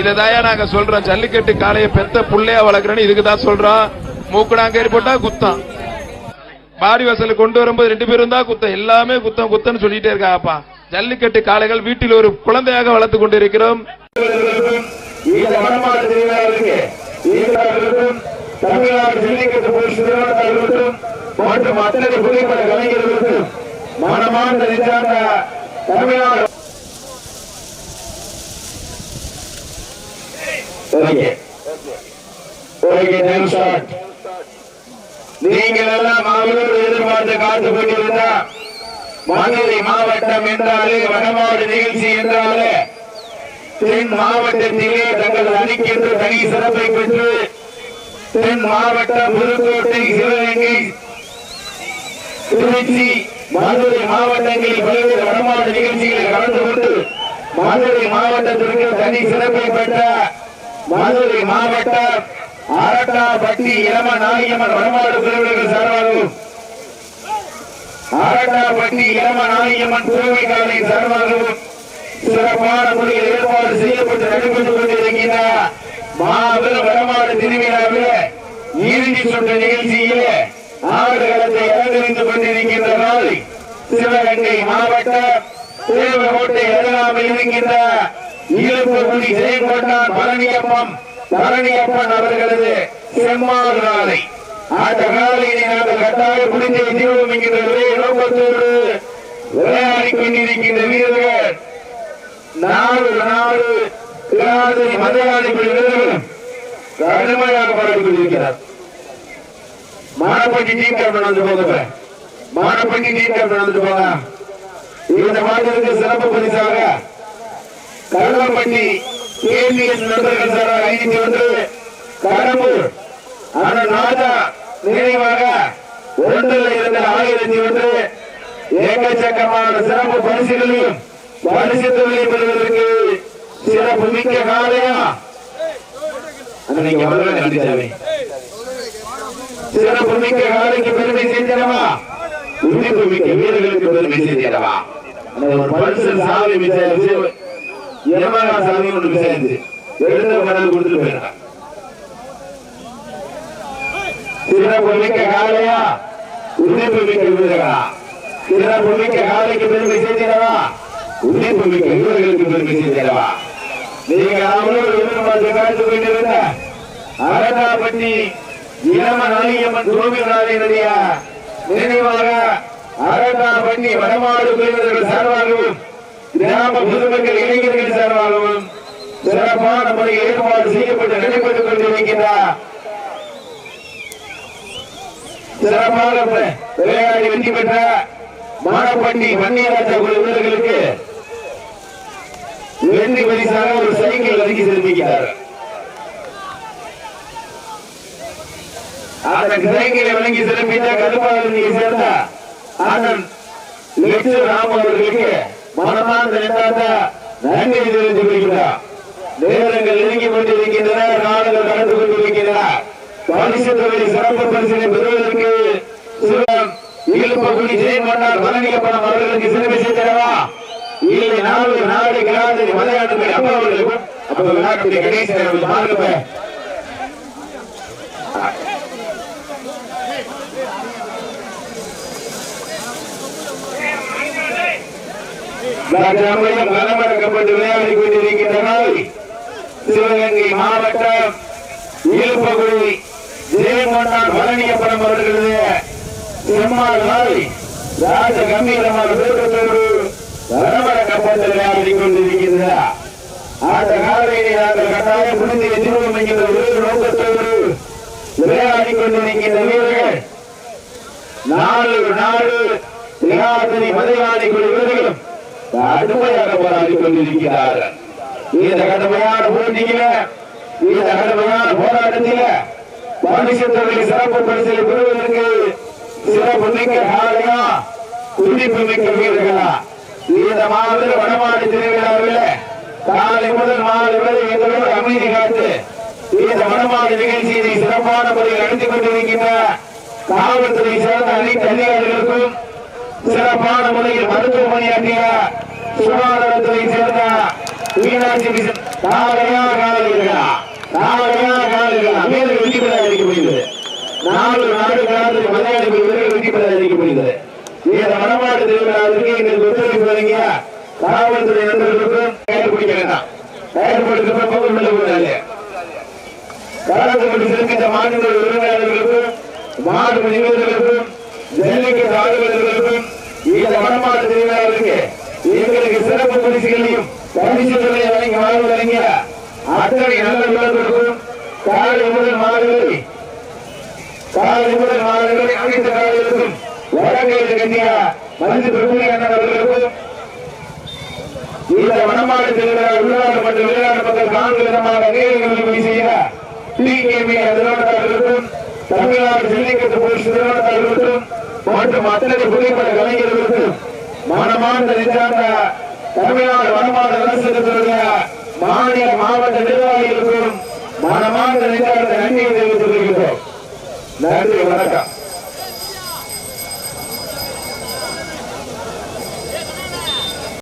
இததாயா நாங்க சொல்றோம். ஜல்லிக்கட்டு காளைய பெத்த புள்ளையா வளர்க்கறேன்னு இதுக்கு தான் சொல்றோம். மூக்கணாங்கேரி போட்டா குத்தம். பாடி வசல கொண்டு வரும்போது ரெண்டு பேரும் தான் குத்தம். எல்லாமே குத்தம் குத்தம்னு சொல்லிட்டே இருக்காப்பா ஜல்லிக்கட்டு காளைகள் வீட்டில் ஒரு குழந்தையாக வளர்த்து கொண்டிருக்கிறோம். தமிழ்நாடு ஜல்லிக்கட்டு போலீஸ் மற்றும் அத்தனை புகைப்பட கலைஞர்களுக்கும் தமிழ்நாடு ஓகே ஓகே ஷாட் நீங்கள் எல்லாம் அவரோடு எதிர்பார்த்து காத்துக் கொண்டிருந்தா மதுரை மாவட்டம் என்றாலே வடமாடு நிகழ்ச்சி என்றாலே தென் மாவட்டத்திலே தங்கள் அணிக்கென்று தனி சிறப்பை பெற்று தென் மாவட்டம் புதுக்கோட்டை சிவகங்கை திருச்சி மதுரை மாவட்டங்களில் பல்வேறு வடமாடு நிகழ்ச்சிகளில் கலந்து கொண்டு மதுரை மாவட்டத்திற்கு தனி சிறப்பை பெற்ற மதுரை மாவட்டம் அரட்டாப்பட்டி இளம நாயம்மன் வடமாடு பிரிவுகள் சார்பாகவும் அரட்டாப்பட்டி இளம நாயம்மன் பூர்வீகாலை சார்பாக சிறப்பான முறையில் ஏற்பாடு செய்யப்பட்டு நடைபெற்றுக் கொண்டிருக்கின்ற மாபெரும் வடமாடு திருவிழாவில் இறுதி சுற்று நிகழ்ச்சியில் ஆடுகளத்தை அலங்கரித்துக் கொண்டிருக்கின்ற நாள் சிவகங்கை மாவட்ட தேவகோட்டை அருகாமையில் இருக்கின்ற இழுப்புக்குடி ஜெயங்கொண்டான் பழனியப்பம் பழனியப்பன் அவர்களது செம்மாறு நாளை. அந்த காலையினை நாங்கள் கட்டாய புரிந்து தீவிரம் என்கின்ற ஒரே நோக்கத்தோடு விளையாடி கொண்டிருக்கின்ற வீரர்கள் நாடு நாடு நாடு மதையாடி வீரர்களும் கடுமையாக பாடிக் கொண்டிருக்கிறார் மானப்பட்டி நீக்கம் நடந்து போதுங்க மானப்பட்டி நீக்கம் நடந்து போகலாம். இந்த மாதிரி சிறப்பு பரிசாக கருளப்பட்டி கேபிஎஸ் நண்பர்கள் சாராக ஐந்து ஒன்று கடம்பூர் அண்ணன் ராஜா நினைவாக ஒன்றில் இருந்த ஆயிரத்தி ஒன்று ஏக்கச்சக்கமான சிறப்பு பரிசுகளையும் பரிசு தொழிலை பெறுவதற்கு சிறப்பு மிக்க காலையா அண்ணா, நீங்க வரல நன்றிசாமி சிறப்பு மிக்க காலைக்கு பெருமை சேர்த்திடவா உறுப்பு மிக்க வீரர்களுக்கு பெருமை சேர்த்திடவா அண்ணா, ஒரு பரிசு சாமி மிச்சம் எமகா சாமி ஒன்று சேர்ந்து எழுத கடல் கொடுத்துட்டு போயிருக்கான் சிறப்பு மிக்க காலையா? உறுப்பு மிக்க விருதுகளா? சிறப்பு மிக்க காலைக்கு பெருமை சேர்த்திடவா உறுப்பு மிக்க வீரர்களுக்கு பெருமை சேர்த்திடவா நீங்க அவரோடு எதிர்பார்த்து கொண்டிருந்த அரட்டாப்பட்டி இளம நாயம்மன் கோவில்நாதனுடைய நினைவாக அரட்டாப்பட்டி வடமாடு சார்பாகவும் கிராம பொதுமக்கள் இளைஞர்கள் சார்பாகவும் சிறப்பான முறையில் ஏற்பாடு செய்யப்பட்டு நடைபெற்றுக் கொண்டிருக்கின்றார். சிறப்பாக விளையாடி வெற்றி பெற்ற மானப்பட்டி வன்னியராஜா குழு வீரர்களுக்கு வெற்றி பரிசாக ஒரு சைக்கிள் ஒதுக்கி செலுத்திக்கிறார் அந்த சைக்கிளை வழங்கி சிறப்பித்த கருப்பாளர் சேர்ந்த அண்ணன் லட்சு ராம் அவர்களுக்கு மனமார்ந்த இரண்டாந்த நன்றி தெரிவித்துக் கொள்கிறார் நேரங்கள் நெருங்கிக் கொண்டிருக்கின்றன நாடுகள் நடந்து கொண்டிருக்கின்றன. பரிசு தொகை சிறப்பு பரிசினை பெறுவதற்கு சிவம் இழுப்பகுடி ஜெயங்கொண்டார் வழங்கியப்படும் அவர்களுக்கு சிறப்பு செய்தரவா இல்லை நாடு நாடு கிராந்தி மலையாளத்தில் அப்பா அவர்களுக்கும் கணேசன் விளையாட்டுடைய கணேச களமிறக்கப்பட்டு விளையாடி கொண்டிருக்கின்ற சிவகங்கை மாவட்டம் இழுப்பகுடி ஜெயங்கொண்டான் பழனியப்படம் அவர்களது செம்மாள் ராஜ கம்பீரமான தோற்றத்தோடு களமிறக்கப்பட்டு விளையாடி கொண்டிருக்கின்றார் அந்த காலையை நாங்கள் கட்டாயம் புரிந்து எதிர்வோம் என்கிற ஒரு நோக்கத்தோடு விளையாடி கொண்டிருக்கின்ற வீரர்கள் நாலு நாடு திகாதிரி மதையாடி குழு வீரர்களும் கடுமையாக போராடி கொண்டிருக்கிறார்கள் இந்த கடுமையான போட்டியில இந்த கடுமையான போராட்டத்தில பரிசுத்தவரை சிறப்பு பரிசலை பெறுவதற்கு சிறப்பு மிக்க காலையா துடிப்பு மிக்க வீரர்களா? இந்த மாதத்தில் வடமாடி திருவிழாவில் காலை முதல் மாலை வரை எங்களோடு அமைதி காத்து இந்த வடமாடி நிகழ்ச்சியை சிறப்பான முறையில் நடத்தி கொண்டிருக்கின்ற காவல்துறை சேர்ந்த அனைத்து அதிகாரிகளுக்கும் சிறப்பான முறையில் மருத்துவ சுகாதாரத்துறை சேர்ந்த மீனாட்சி நாளையா காலையா நாளையா காலையா மேலே வெற்றி பெற அறிவிக்கப்படுகிறது நாலு நாடு காலத்துக்கு மலையாளி வீரர்கள் வெற்றி பெற அறிவிக்கப்படுகிறது இந்த வடமாடு திருவிழாவிற்கு எங்களுக்கு ஒத்துழைப்பு வழங்கிய காவல்துறை நண்பர்களுக்கும் பெயர் வேண்டாம் பெயர் பகுதி கூடாது கலந்து செல்கின்ற மாநில உரிமையாளர்களுக்கும் மாடு நிபுணர்களுக்கும் ஜல்லிக்கட்டு ஆளுநர்களுக்கும் இந்த வடமாடு திருவிழாவிற்கு எங்களுக்கு சிறப்பு பரிசுகளையும் பரிசுகளை வழங்கி வாழ்வு வழங்கிய அத்தனை நல்ல காலை முதல் மாணவர்களை காலை முதல் மாணவர்களை அனைத்து காலைகளுக்கும் வழங்கல் கண்ணிய மனித பிரபுயான அவர்களுக்கும் இந்த வனமாடு திருவிழா உள்நாட்டு மற்றும் வெளிநாட்டு மக்கள் காணும் விதமான நேரங்களில் செய்ய டிகேபி நிறுவனத்தார்களுக்கும் தமிழ்நாடு ஜல்லிக்கட்டு போலீஸ் நிறுவனத்தார்களுக்கும் மற்றும் அத்தனை புகைப்பட கலைஞர்களுக்கும் மனமார்ந்த நெஞ்சார்ந்த தமிழ்நாடு அரசுடைய மாநில மாவட்ட நிர்வாகிகளுக்கும் மனமார்ந்த நெஞ்சார்ந்த நன்றியை தெரிவித்துக் கொள்கிறோம் நன்றி வணக்கம்.